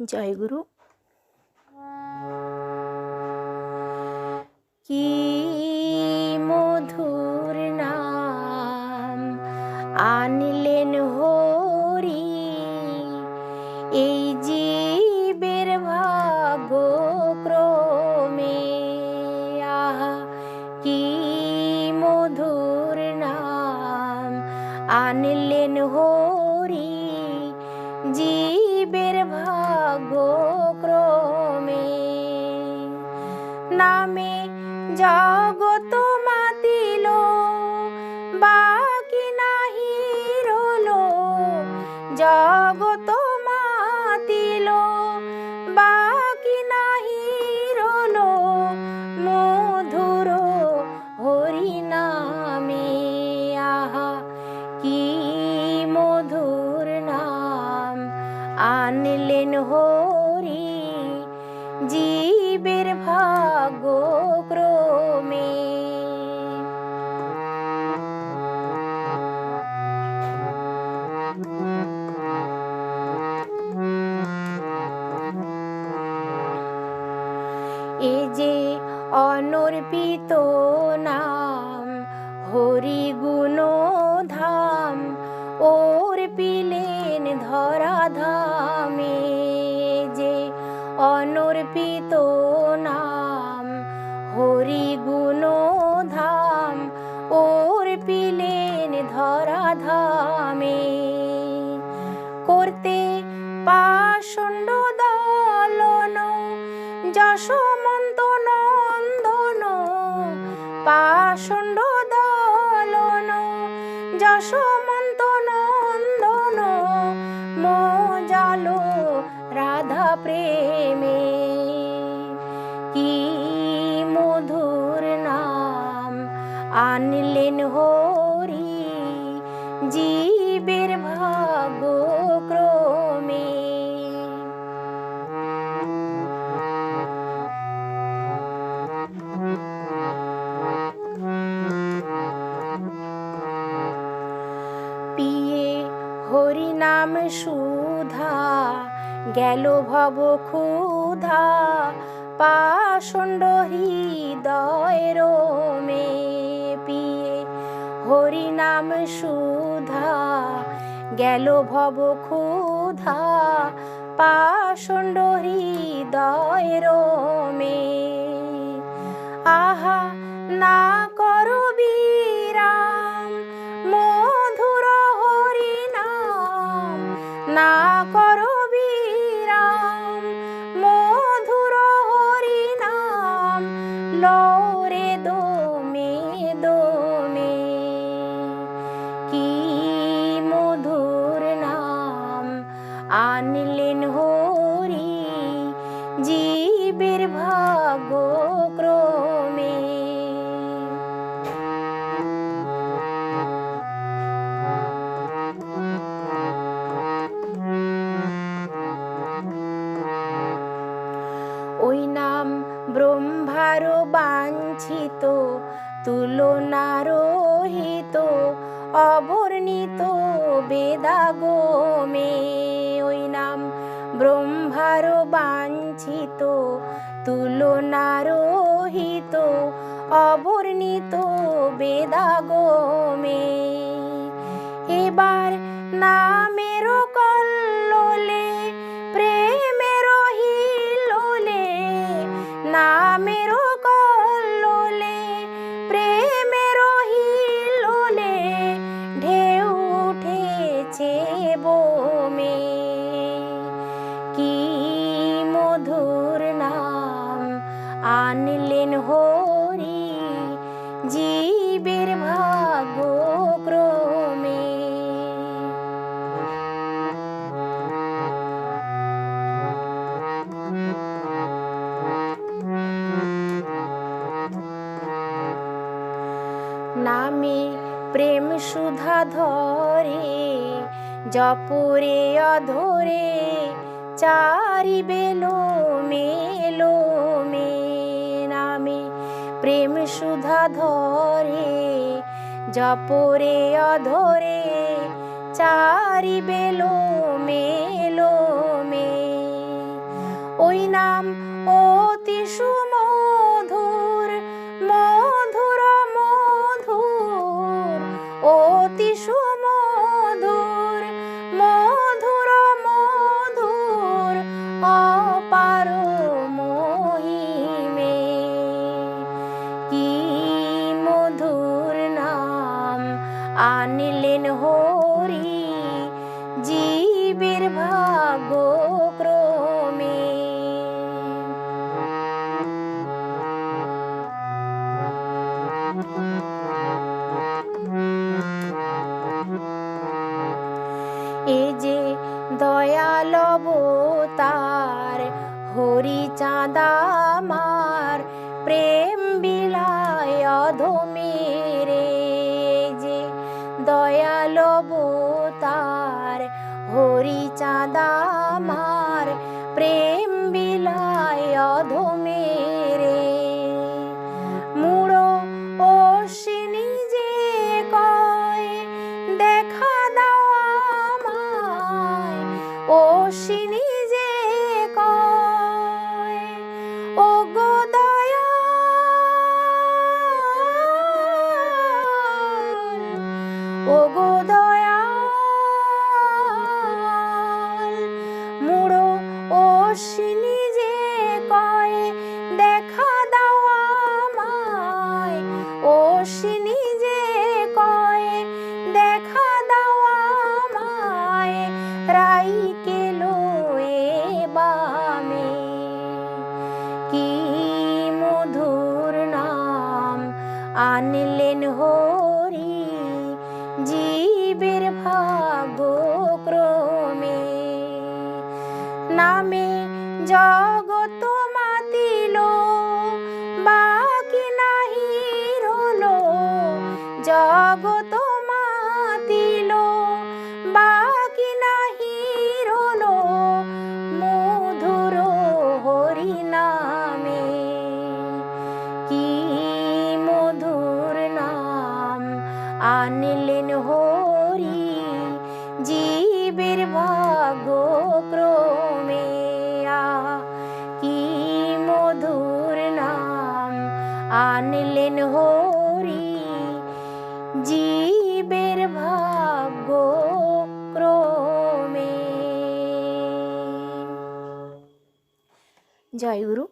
জয়গুরু কি মধুর নাম আনলেন হরি, এই জীবের ভাগ্য ক্রমে আহা, কি মধুর নাম আনলেন হরি, জীবের ভাগ্য ক্রমে নামে জগত মাতিল বাকি নাহি রলো জগত মাতিল। আনলেন হরি, জীবের ভাগ্য ক্রমে এ যে অনর্পিত নাম, হরি গুণ ধাম ওর পিলেন ধরা অনর্পিত নাম হরি গুণ ধাম ওর পিলেন ধরা ধামে করতে পাষণ্ড দলন যশমন্ত হরি নাম সুধা, গেল ভব ক্ষুধা, পাষণ্ড হৃদয় রোমে পিয়ে। হরি নাম সুধা, গেল ভব ক্ষুধা, পাষণ্ড হৃদয় রোমে। আহা, না করো না করো বিরাম মধুর হরি নাম লরে দোমে দোমে। কি মধুর নাম আনলেন হরি বাঞ্ছিত তুলনারোহিত অবর্ণিত বেদাগমে ওই নাম ব্রহ্মার বাঞ্ছিত তুলনারোহিত অবর্ণিত বেদাগমে এবার নামের কল্লোলে নামে প্রেম সুধা ধরে, জপুরে অধরে, চারি বেলো মেলো মে নামে প্রেম সুধা ধরে, জপরে অধরে, চারি বেলো মেলো মে ওই নাম অতি সুমধুর আনলেন হরি, জীবের ভাগ্য ক্রমে এ যে দয়াল তার হরি চাঁদামার প্রেম বিলায় অধমেরে যে দয়াল তার হরি অশ্বিনী যে কয় দেখা দাও আমায় রাই কেলো বামে। কি মধুর নাম আনলেন জগত মাতিল বাকি নাহি রলো মধুর হরি নামে কি মধুর নাম আনলেন হরি জীবের ভাগ্য ক্রমে কি মধুর নাম আনলেন হরি ভাগ্য ক্রমে। জয় গুরু।